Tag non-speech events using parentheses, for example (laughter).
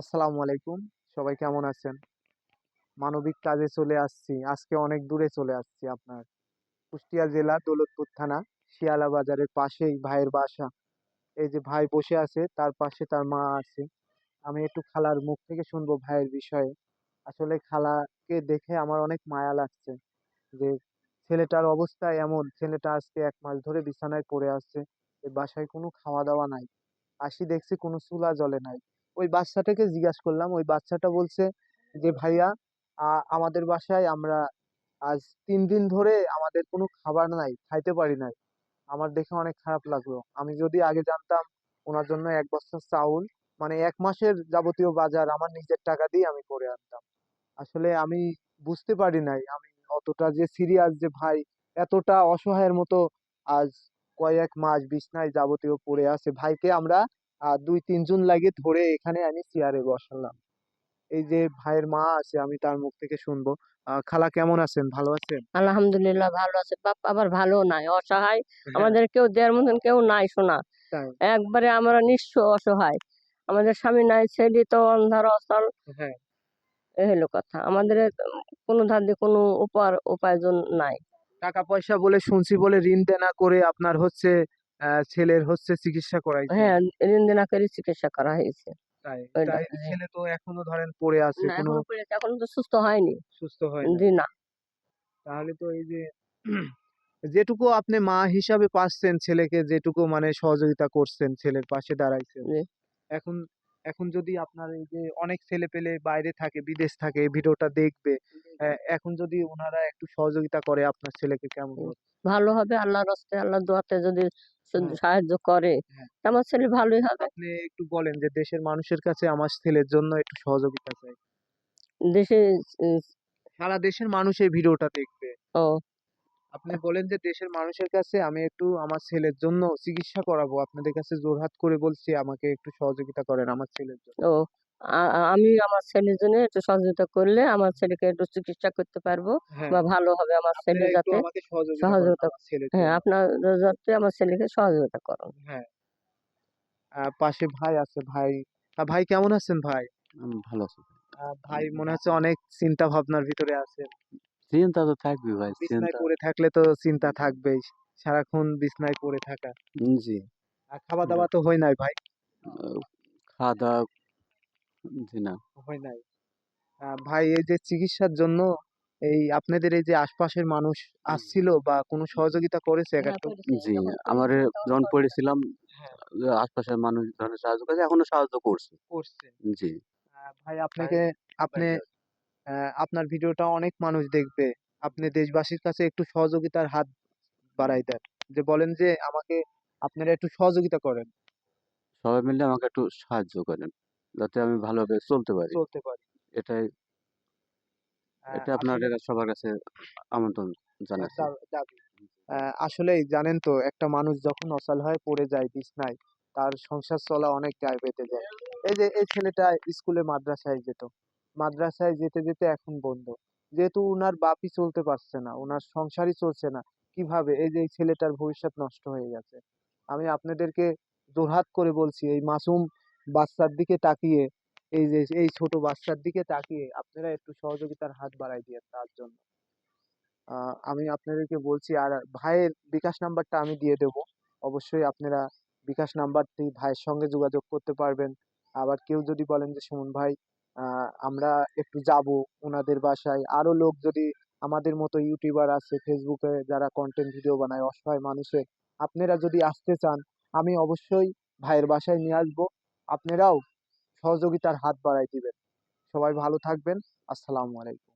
আসসালামু আলাইকুম। সবাই কেমন আছেন? মানবিক কাজে চলে আসছি। আজকে অনেক দূরে চলে আসছি আপনার। কুষ্টিয়া জেলা দৌলতপুর থানা, শিয়ালা বাজারের পাশেই ভাইয়ের বাসা। এই যে ভাই বসে আছে, তার পাশে তার মা আছে। আমি একটু খালার মুখ থেকে শুনব ভাইয়ের বিষয়ে। আসলে খালাকে দেখে আমার অনেক মায়া লাগছে যে ছেলেটার অবস্থা এমন। ছেলেটা আজকে এক মাস ধরে বিছানায় পড়ে আছে বাসায় কোনো খাওয়া দাওয়া নাই। আসি দেখছি কোনো চুলা জ্বলে নাই। ওই বাচ্চাটাকে জিজ্ঞাসা করলাম। ওই বাচ্চাটা বলছে যে, ভাইয়া আমাদের বাসায় আমরা আজ তিন দিন ধরে আমাদের কোনো খাবার নাই, খাইতে পারি নাই। আমার দেখে অনেক খারাপ লাগল। আমি যদি আগে জানতাম ওনার জন্য এক বস্তা চাউল মানে এক মাসের যাবতীয় বাজার আমার নিজের টাকা দিয়ে আমি করে আনতাম। আসলে আমি বুঝতে পারি নাই, আমি অতটা যে সিরিয়াস যে ভাই, এতটা অসহায়ের মতো আজ কয়েক মাস বিছনায় যাবতীয় পড়ে আছে। ভাইকে আমরা আহ, দুই তিনজন লাগে ধরে এখানে আমি চেয়ারে বসালাম। এই যে ভাইয়ের মা আছে আমি তার মুখ থেকে শুনব। আহ, খালা কেমন আছেন? ভালো আছেন? আলহামদুলিল্লাহ ভালো আছে। বাপ আবার ভালো নাই অসহায়। হ্যাঁ, আমাদের কেউ দেওয়ার মতন কেউ নাই শোনা। একবারে আমরা নিঃস্ব অসহায়। আমাদের স্বামী নাই ছেলে তো অন্ধার অচল। হ্যাঁ। এই হলো কথা। আমাদের কোনো ধার দিয়ে কোনো উপার উপার্জন নাই। টাকা পয়সা বলে শুনছি বলে ঋণ দেনা করে আপনার হচ্ছে ছেলের হচ্ছে চিকিৎসা করাইছেন হ্যাঁ দেনা চিকিৎসা করা হয়েছে। তাই তাই হ্যাঁ। ছেলে তো এখনও ধরেন পড়ে আছে না, কোনো এখনও তো সুস্থ হয়নি। সুস্থ হয় না জি না তাহলে তো এই যে (clears throat) যেটুকু আপনি মা হিসাবে পাচ্ছেন ছেলেকে যেটুকু মানে সহযোগিতা করছেন ছেলের পাশে দাঁড়াইছেন। এখন এখন যদি আপনার এই যে অনেক ছেলে পেলে বাইরে থাকে বিদেশ থাকে এই ভিডিওটা দেখবে এখন যদি ওনারা একটু সহযোগিতা করে আপনার ছেলেকে কেমন? ভালো হবে আল্লাহর রাস্তায় আল্লাহ দোয়াতে যদি হ্যাঁ। সাহায্য করে। হ্যাঁ। আমার ছেলে ভালোই হবে। আপনি একটু বলেন যে দেশের মানুষের কাছে আমার ছেলের জন্য একটু সহযোগিতা চাই। দেশে সারা দেশের মানুষ এই ভিডিওটা দেখবে। ও। আপনি বলেন যে দেশের মানুষের কাছে আমি একটু আমার ছেলের জন্য চিকিৎসা করাবো। আপনাদের কাছে জোরহাত করে বলছি আমাকে একটু সহযোগিতা করেন আমার ছেলের জন্য। ও। আমি আমার ছেলের জন্য একটু সহযোগিতা করলে আমার ছেলেকে একটু চিকিৎসা করতে পারব হ্যাঁ। বা ভালো হবে আমার ছেলে যাতে সহযোগিতা আমার হ্যাঁ আপনার যাতে আমার ছেলেকে সহযোগিতা করুন। হ্যাঁ। পাশে ভাই আছে ভাই। ভাই কেমন আছেন ভাই? আমি ভালো আছি ভাই। মনে হচ্ছে অনেক চিন্তা ভাবনার ভিতরে আছে চিন্তা তো থাকবে ভাই বিছনায় চিন্তা। পড়ে থাকলে তো চিন্তা থাকবেই। সারাক্ষণ বিছনায় পড়ে থাকা। জি। আর খাওয়া দাওয়া তো হয় নাই ভাই? খাওয়া দাওয়া জি না। হয় নাই। আহ, ভাই এই যে চিকিৎসার জন্য এই আপনাদের এই যে আশপাশের মানুষ আসছিল বা কোনো সহযোগিতা করেছে হ্যাঁ, একটু জি আমার যখন পড়েছিলাম হ্যাঁ। আশপাশের মানুষ ধরনের সাহায্য করেছে এখনও সাহায্য করছে। করছে। জি। ভাই আপনাকে আপনি আহ, আপনার ভিডিওটা অনেক মানুষ দেখবে। আপনি দেশবাসীর কাছে একটু সহযোগিতার হাত বাড়াই দেন। যে বলেন যে আমাকে আপনারা একটু সহযোগিতা করেন। সবাই মিলে আমাকে একটু সাহায্য করেন। যাতে আমি ভালোভাবে চলতে পারি। চলতে পারি। এটাই আহ, এটা আপনাদের সবার কাছে আমন্ত্রণ জানাচ্ছি। আহ, আসলেই জানেন তো একটা মানুষ যখন অচল হয়ে পড়ে যায় বিছনায় তার সংসার চলা অনেক দায় পেতে যায়। এই যে এই ছেলেটা স্কুলে মাদ্রাসায় যেত। মাদ্রাসায় যেতে যেতে এখন বন্ধ। যেহেতু উনার বাপই চলতে পারছে না ওনার সংসারই চলছে না কীভাবে? এই যে এই ছেলেটার ভবিষ্যৎ নষ্ট হয়ে গেছে। আমি আপনাদেরকে জোরহাত করে বলছি এই মাসুম বাচ্চার দিকে তাকিয়ে, এই যে, এই ছোট বাচ্চার দিকে তাকিয়ে আপনারা একটু সহযোগিতার হাত বাড়াই দিয়ে তার জন্য। আমি আপনাদেরকে বলছি, আর ভাইয়ের বিকাশ নাম্বারটা আমি দিয়ে দেব। অবশ্যই আপনারা বিকাশ নাম্বারটি ভাইয়ের সঙ্গে যোগাযোগ করতে পারবেন। আবার কেউ যদি বলেন যে, সুমন ভাই আমরা একটু যাব ওনাদের বাসায়। আরও লোক যদি আমাদের মতো ইউটিউবার আছে ফেসবুকে যারা কন্টেন্ট ভিডিও বানায়, অসহায় মানুষের আপনারা যদি আসতে চান, আমি অবশ্যই ভাইয়ের বাসায় নিয়ে আসব। আপনারাও সহযোগিতার হাত বাড়াই দিবেন। সবাই ভালো থাকবেন। আসসালামু আলাইকুম।